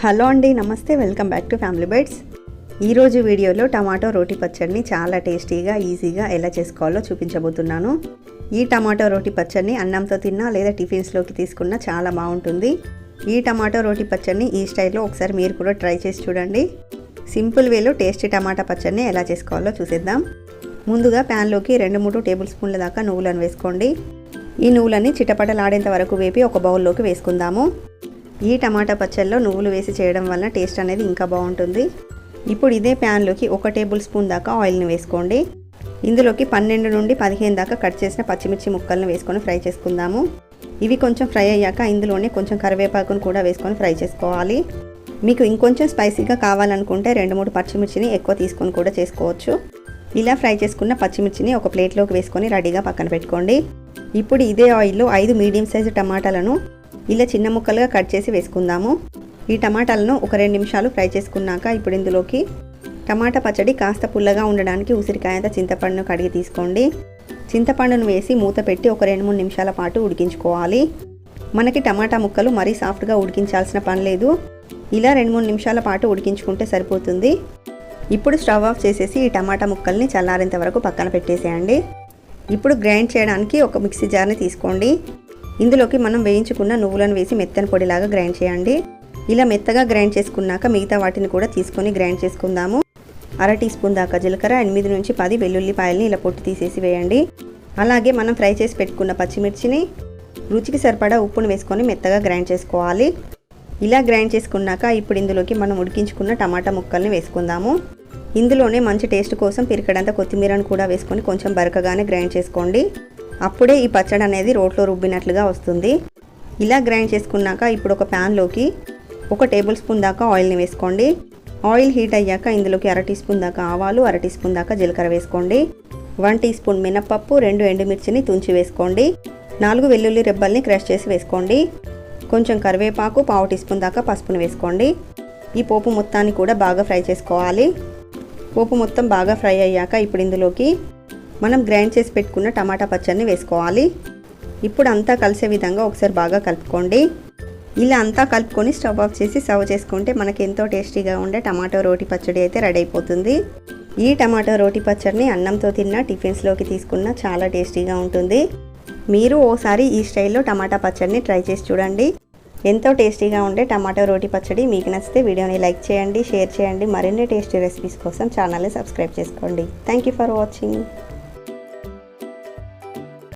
Hello అండి నమస్తే. Welcome back to family bites. ఈరోజు వీడియోలో టమాటో రోటి పచ్చడిని చాలా టేస్టీగా ఈజీగా ఎలా చేసుకోవాలో చూపించబోతున్నాను. ఈ టమాటో రోటి పచ్చడిని అన్నంతో తిన్నా లేదా టిఫిన్స్లోకి తీసుకున్నా చాలా బాగుంటుంది. ఈ టమాటో రోటి పచ్చడిని ఈ స్టైల్లో ఒకసారి మీరు కూడా ట్రై చేసి చూడండి. సింపుల్ వేలో టేస్టీ టమాటా పచ్చడిని ఎలా చేసుకోవాలో చూసేద్దాం. ముందుగా ప్యాన్లోకి రెండు మూడు టేబుల్ స్పూన్ల దాకా నువ్వులను వేసుకోండి. ఈ నువ్వులని చిటపటలాడేంత వరకు వేపి ఒక బౌల్లోకి వేసుకుందాము. ఈ టమాటా పచ్చళ్ళలో నువ్వులు వేసి చేయడం వల్ల టేస్ట్ అనేది ఇంకా బాగుంటుంది. ఇప్పుడు ఇదే ప్యాన్లోకి ఒక టేబుల్ స్పూన్ దాకా ఆయిల్ని వేసుకోండి. ఇందులోకి పన్నెండు నుండి పదిహేను దాకా కట్ చేసిన పచ్చిమిర్చి ముక్కలను వేసుకొని ఫ్రై చేసుకుందాము. ఇవి కొంచెం ఫ్రై అయ్యాక ఇందులోనే కొంచెం కరివేపాకును కూడా వేసుకొని ఫ్రై చేసుకోవాలి. మీకు ఇంకొంచెం స్పైసీగా కావాలనుకుంటే రెండు మూడు పచ్చిమిర్చిని ఎక్కువ తీసుకొని కూడా చేసుకోవచ్చు. ఇలా ఫ్రై చేసుకున్న పచ్చిమిర్చిని ఒక ప్లేట్లోకి వేసుకొని రెడీగా పక్కన పెట్టుకోండి. ఇప్పుడు ఇదే ఆయిల్లో ఐదు మీడియం సైజు టమాటాలను ఇలా చిన్న ముక్కలుగా కట్ చేసి వేసుకుందాము. ఈ టమాటాలను ఒక రెండు నిమిషాలు ఫ్రై చేసుకున్నాక ఇప్పుడు ఇందులోకి టమాటా పచ్చడి కాస్త పుల్లగా ఉండడానికి ఉసిరికాయంత చింతపండును కడిగి తీసుకోండి. చింతపండును వేసి మూత పెట్టి ఒక రెండు మూడు నిమిషాల పాటు ఉడికించుకోవాలి. మనకి టమాటా ముక్కలు మరీ సాఫ్ట్గా ఉడికించాల్సిన పని లేదు. ఇలా రెండు మూడు నిమిషాల పాటు ఉడికించుకుంటే సరిపోతుంది. ఇప్పుడు స్టవ్ ఆఫ్ చేసేసి ఈ టమాటా ముక్కల్ని చల్లారేంత వరకు పక్కన పెట్టేసేయండి. ఇప్పుడు గ్రైండ్ చేయడానికి ఒక మిక్సీ జార్ని తీసుకోండి. ఇందులోకి మనం వేయించుకున్న నువ్వులను వేసి మెత్తని పొడిలాగా గ్రైండ్ చేయండి. ఇలా మెత్తగా గ్రైండ్ చేసుకున్నాక మిగతా వాటిని కూడా తీసుకొని గ్రైండ్ చేసుకుందాము. అర టీ స్పూన్ దాకా జీలకర్ర ఎనిమిది నుంచి పది వెల్లుల్లిపాయల్ని ఇలా పొట్టు తీసేసి వేయండి. అలాగే మనం ఫ్రై చేసి పెట్టుకున్న పచ్చిమిర్చిని రుచికి సరిపడా ఉప్పును వేసుకొని మెత్తగా గ్రైండ్ చేసుకోవాలి. ఇలా గ్రైండ్ చేసుకున్నాక ఇప్పుడు ఇందులోకి మనం ఉడికించుకున్న టమాటా ముక్కల్ని వేసుకుందాము. ఇందులోనే మంచి టేస్ట్ కోసం పిరికడంత కొత్తిమీరను కూడా వేసుకొని కొంచెం బరకగానే గ్రైండ్ చేసుకోండి. అప్పుడే ఈ పచ్చడి అనేది రోట్లో రుబ్బినట్లుగా వస్తుంది. ఇలా గ్రైండ్ చేసుకున్నాక ఇప్పుడు ఒక ప్యాన్లోకి ఒక టేబుల్ స్పూన్ దాకా ఆయిల్ని వేసుకోండి. ఆయిల్ హీట్ అయ్యాక ఇందులోకి అర టీ స్పూన్ దాకా ఆవాలు అర టీ స్పూన్ దాకా జీలకర్ర వేసుకోండి. వన్ టీ స్పూన్ మినప్పప్పు రెండు ఎండుమిర్చిని తుంచి వేసుకోండి. నాలుగు వెల్లుల్లి రెబ్బల్ని క్రష్ చేసి వేసుకోండి. కొంచెం కరివేపాకు పావు టీ స్పూన్ దాకా పసుపుని వేసుకోండి. ఈ పోపు మొత్తాన్ని కూడా బాగా ఫ్రై చేసుకోవాలి. పోపు మొత్తం బాగా ఫ్రై అయ్యాక ఇప్పుడు ఇందులోకి మనం గ్రైండ్ చేసి పెట్టుకున్న టమాటా పచ్చడిని వేసుకోవాలి. ఇప్పుడు అంతా కలిసే విధంగా ఒకసారి బాగా కలుపుకోండి. ఇలా అంతా కలుపుకొని స్టవ్ ఆఫ్ చేసి సర్వ్ చేసుకుంటే మనకి ఎంతో టేస్టీగా ఉండే టమాటో రోటి పచ్చడి అయితే రెడీ అయిపోతుంది. ఈ టమాటో రోటి పచ్చడిని అన్నంతో తిన్నా టిఫిన్స్లోకి తీసుకున్నా చాలా టేస్టీగా ఉంటుంది. మీరు ఓసారి ఈ స్టైల్లో టమాటా పచ్చడిని ట్రై చేసి చూడండి. ఎంతో టేస్టీగా ఉండే టమాటో రోటి పచ్చడి మీకు నచ్చితే వీడియోని లైక్ చేయండి షేర్ చేయండి. మరిన్ని టేస్టీ రెసిపీస్ కోసం ఛానల్ని సబ్స్క్రైబ్ చేసుకోండి. Thank you for watching.